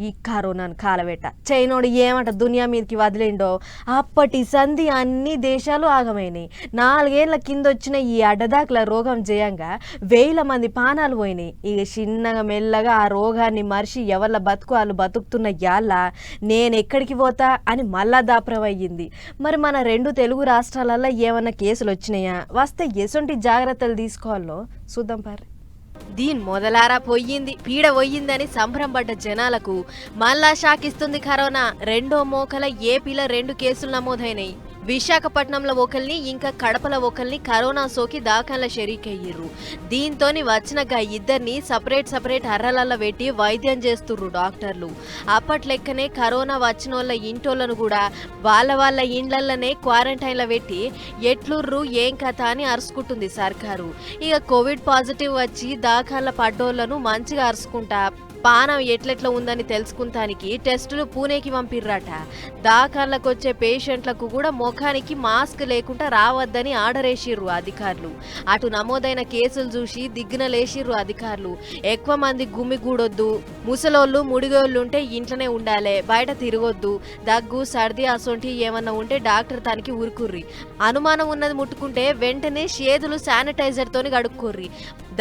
ఈ కరోనాను కాలబెట్ట చైనోడు ఏమంట దునియా మీదకి వదిలిండో? అప్పటి సంధి అన్ని దేశాలు ఆగమైనాయి. నాలుగేళ్ళ కింద వచ్చిన ఈ అడ్డదాకుల రోగం జయంగా వేల మంది పానాలు పోయినాయి. ఇక చిన్నగా మెల్లగా ఆ రోగాన్ని మరిచి ఎవళ్ళ బతుకు వాళ్ళు బతుకుతున్న యాళ్ళ నేను ఎక్కడికి పోతా అని మళ్ళా దాపరమయ్యింది. మరి మన రెండు తెలుగు రాష్ట్రాలలో ఏమన్నా కేసులు వచ్చినాయా వస్తే ఎసొంటి జాగ్రత్తలు తీసుకోవాలో? చూద్దాం పారి దీని మొదలారా పోయింది పీడ పోయిందని సంభ్రమపడ్డ జనాలకు మళ్ళా షాకిస్తుంది కరోనా. రెండో మోకల ఏపీలో రెండు కేసులు నమోదైనాయి. విశాఖపట్నంలో ఒకరిని ఇంకా కడపలో ఒకరిని కరోనా సోకి దాఖల షరీకయ్యారు దీంతోని వచ్చినగా ఇద్దరిని సపరేట్ సపరేట్ అర్రలల్లో పెట్టి వైద్యం చేస్తుర్రు డాక్టర్లు. అప్పట్లెక్కనే కరోనా వచ్చిన వాళ్ళ ఇంటోళ్ళను కూడా వాళ్ళ వాళ్ళ ఇండ్లలోనే క్వారంటైన్లో పెట్టి ఎట్లుర్రు ఏం కథ అని అరుచుకుంటుంది సర్కారు. ఇక కోవిడ్ పాజిటివ్ వచ్చి దాఖల పడ్డోళ్ళను మంచిగా అరుచుకుంటా పానం ఎట్లెట్లా ఉందని తెలుసుకుంటానికి టెస్టులు పూణేకి పంపిర్రట. దాఖలకు వచ్చే పేషెంట్లకు కూడా ముఖానికి మాస్క్ లేకుండా రావద్దని ఆర్డర్ వేసిర్రు అధికారులు. అటు నమోదైన కేసులు చూసి దిగ్గున లేచిర్రు అధికారులు. ఎక్కువ మంది గుమిగూడొద్దు ముసలోళ్ళు ముడిగోళ్ళు ఉంటే ఇంట్లోనే ఉండాలి బయట తిరగొద్దు దగ్గు సర్ది అసొంటి ఏమన్నా ఉంటే డాక్టర్ తనకి ఉరుకుర్రి అనుమానం ఉన్నది ముట్టుకుంటే వెంటనే చేతులు శానిటైజర్తోని కడుక్కోర్రి.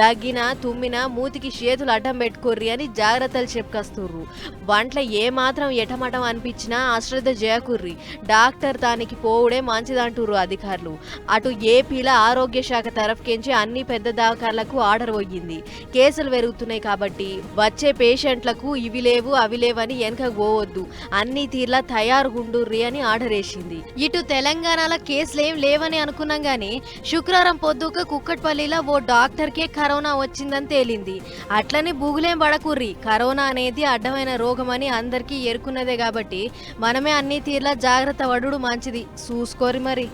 దగ్గిన తుమ్మిన మూతికి చేతులు అడ్డం పెట్టుకోర్రి అని జాగ్రత్తలు చెప్పుకొస్తుర్రు. వంట్ల ఏ మాత్రం ఎటమటం అనిపించినా అశ్రద్ధ చేయకుర్రి డాక్టర్ దానికి పోవుడే మంచిదంటుర్రు అధికారులు. అటు ఏపీలో ఆరోగ్య శాఖ తరఫుకించి అన్ని పెద్ద దాఖలకు ఆర్డర్ పోయింది. కేసులు పెరుగుతున్నాయి కాబట్టి వచ్చే పేషెంట్లకు ఇవి లేవు అవి లేవని వెనక పోవద్దు అన్ని తీర్లా తయారుగుండుర్రి అని ఆర్డర్ వేసింది. ఇటు తెలంగాణలో కేసులు ఏం లేవని అనుకున్నాం గానీ శుక్రవారం పొద్దుక కుక్కట్పల్లిలో ఓ డాక్టర్కే కరోనా వచ్చిందని తేలింది. అట్లనే బూగులేం పడకుర్రి. కరోనా అనేది అడ్డమైన రోగమని అందరికీ ఎరుకున్నదే కాబట్టి మనమే అన్ని తీర్లా జాగ్రత్త పడుడు మంచిది. చూసుకోరి మరి.